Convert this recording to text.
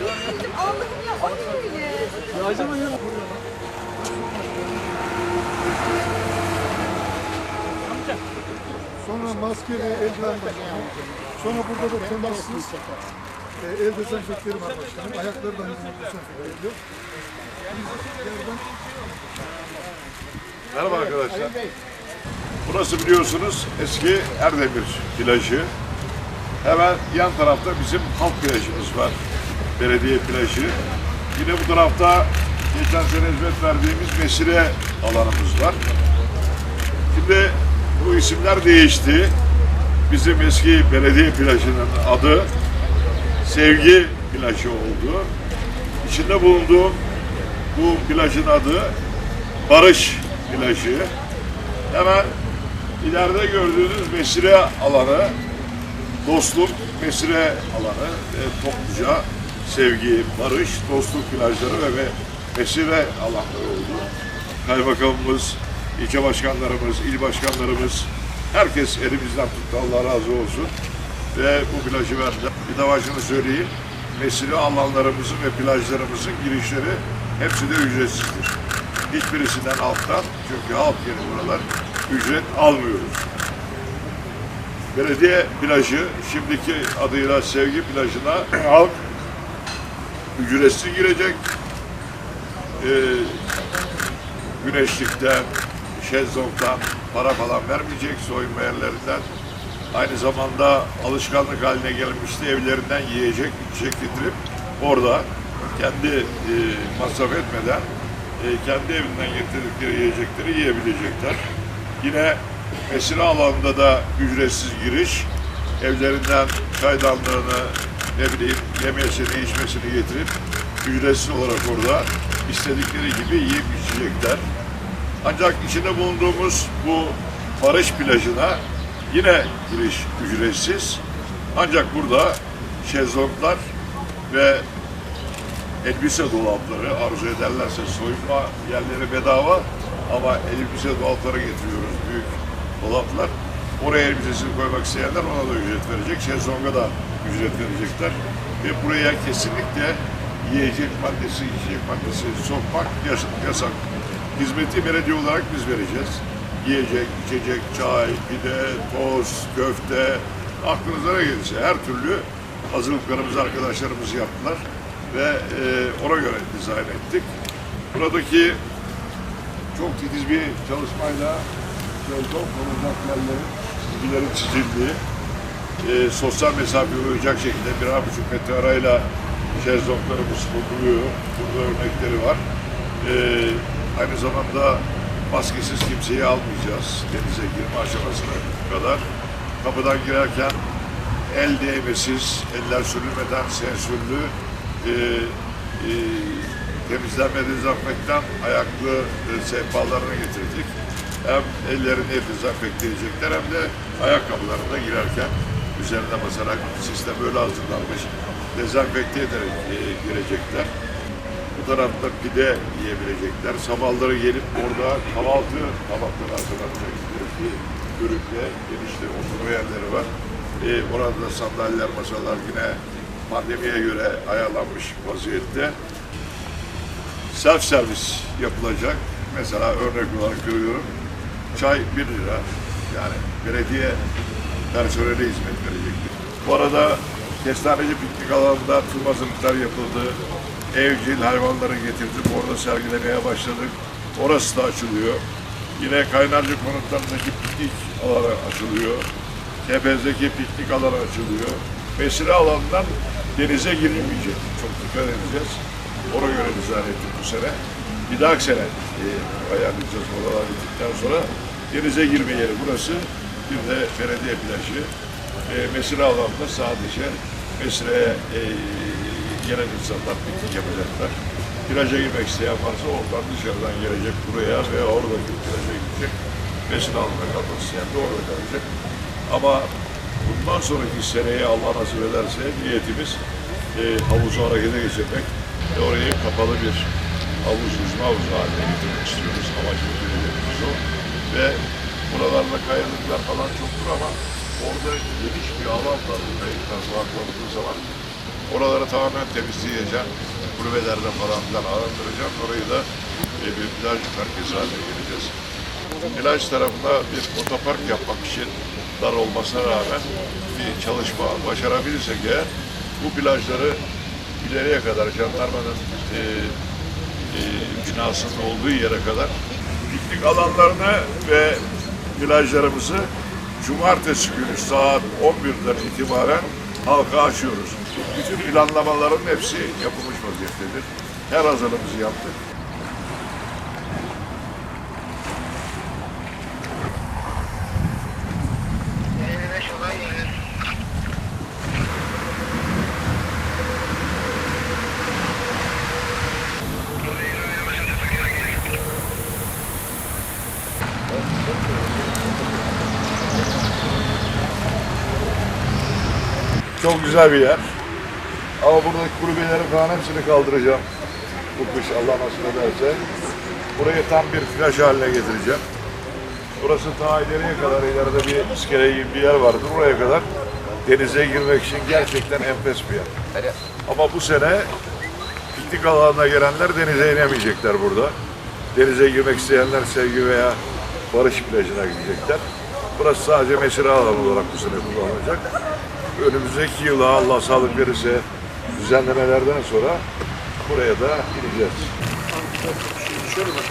Bilmiyorum Allah'ım ya o ne öyle? Ya acaba ya. Sonra maske ve eldiven başkanım. Sonra burada da temassız e, el dezenfektörü var başkanım. Ayakları da dezenfekte ediliyor. Merhaba arkadaşlar. Burası biliyorsunuz eski Erdemir plajı. Hemen yan tarafta bizim halk plajımız var. Belediye plajı. Yine bu tarafta geçen sene hizmet verdiğimiz mesire alanımız var. Şimdi bu isimler değişti. Bizim eski belediye plajının adı Sevgi plajı oldu. İçinde bulunduğum bu plajın adı Barış plajı. Hemen ileride gördüğünüz mesire alanı, dostluk mesire alanı, e, topluca sevgi, barış, dostluk plajları ve, mesire alanları oldu. Kaymakamımız, ilçe başkanlarımız, il başkanlarımız, herkes elimizden tuttu. Allah razı olsun. Ve bu plajı verdiler. Bir de başını söyleyeyim. Mesire alanlarımızın ve plajlarımızın girişleri hepsi de ücretsizdir. Hiçbirisinden alttan çünkü halk yeri buralar ücret almıyoruz. Belediye plajı şimdiki adıyla Sevgi plajına halk ücretsiz girecek. Ee, güneşlikten, şezlongdan para falan vermeyecek soyunma yerlerinden. Aynı zamanda alışkanlık haline gelmişti evlerinden yiyecek, içecek getirip orada kendi e, masraf etmeden e, kendi evinden getirdikleri yiyecekleri yiyebilecekler. Yine mesire alanında da ücretsiz giriş, evlerinden çaydanlığını, ne bileyim yemesini, içmesini getirip ücretsiz olarak orada istedikleri gibi yiyip içecekler. Ancak içinde bulunduğumuz bu Barış plajına yine giriş ücretsiz. Ancak burada şezlonglar ve elbise dolapları arzu ederlerse soyunma yerleri bedava ama elbise dolapları getiriyoruz büyük dolaplar. Oraya elbisesini koymak isteyenler ona da ücret verecek. Şezlonga da ücret verecekler. Ve buraya kesinlikle yiyecek maddesi, içecek maddesi sokmak yas- yasak. Hizmeti belediye olarak biz vereceğiz. Yiyecek, içecek, çay, pide, toz, köfte, aklınıza ne gelirse her türlü hazırlıklarımızı arkadaşlarımız yaptılar ve e, ona göre dizayn ettik. Buradaki çok titiz bir çalışmayla sezon konulacak yerlerin çizgileri çizildi. E, sosyal mesafe uyacak şekilde birer buçuk metre arayla şezlonglarımız kuruluyor. Burada örnekleri var. E, aynı zamanda maskesiz kimseyi almayacağız denize girme aşamasına kadar. Kapıdan girerken el değmesiz, eller sürülmeden sensörlü e, e, temizlenme dezenfektan ayaklı e, sehpalarını getirdik. Hem ellerini dezenfekte edecekler hem de ayakkabılarında girerken üzerine basarak sistem böyle hazırlanmış. Dezenfekte ederek e, girecekler. Bu tarafta pide yiyebilecekler. Sabahları gelip orada kahvaltı tabakları hazırlanacak. Bir bölümde genişte oturma yerleri var. E, orada sandalyeler, masalar yine pandemiye göre ayarlanmış vaziyette. Self servis yapılacak. Mesela örnek olarak görüyorum. Çay 1 lira. Yani belediye personeli hizmet verecektir. Bu arada Kestaneci piknik alanında tüm hazırlıklar yapıldı. Evcil hayvanları getirdik. Orada sergilemeye başladık. Orası da açılıyor. Yine Kaynarca konutlarındaki piknik alanı açılıyor. Kepez'deki piknik alanı açılıyor. Mesire alanından denize girilmeyecek. Çok dikkat edeceğiz. Ona göre dizayn ettik bu sene. Bir dahaki sene e, ayarlayacağız oralar bittikten sonra denize girme yeri burası. Bir de belediye plajı. E, mesire alanında sadece mesireye e, gelen insanlar piknik yapacaklar. Plaja girmek isteyen varsa oradan dışarıdan gelecek buraya veya oradaki plaja gidecek. Mesire alanına kalmak isteyen de orada kalacak. Ama bundan sonraki seneye Allah nasip ederse niyetimiz e, havuzu harekete geçirmek ve orayı kapalı bir havuz yüzme havuzu haline getirmek istiyoruz. Amacımız hedefimiz o. Ve buralarda kayalıklar falan çoktur ama orada geniş bir alan var. Burayı tarafa aklandığı zaman Oraları tamamen temizleyeceğim. Kulübelerden falan filan arındıracağım. Orayı da e, bir plaj merkezi haline geleceğiz. Plaj tarafında bir otopark yapmak için dar olmasına rağmen bir çalışma başarabilirsek eğer bu plajları ileriye kadar jandarmanın e, e, binasının olduğu yere kadar piknik alanlarını ve plajlarımızı cumartesi günü saat 11'den itibaren halka açıyoruz. Bütün planlamaların hepsi yapılmış vaziyettedir. Her hazırlığımızı yaptık. Çok güzel bir yer. Ama buradaki kulübeleri falan hepsini kaldıracağım. Bu kış Allah nasip ederse. Burayı tam bir plaj haline getireceğim. Burası ta ileriye kadar ileride bir iskele gibi bir yer vardır. Buraya kadar denize girmek için gerçekten enfes bir yer. Ama bu sene piknik alanına gelenler denize inemeyecekler burada. Denize girmek isteyenler Sevgi veya Barış plajına gidecekler. Burası sadece mesire alanı olarak bu sene kullanılacak. Önümüzdeki yıla Allah sağlık verirse düzenlemelerden sonra buraya da ineceğiz. Şöyle bak,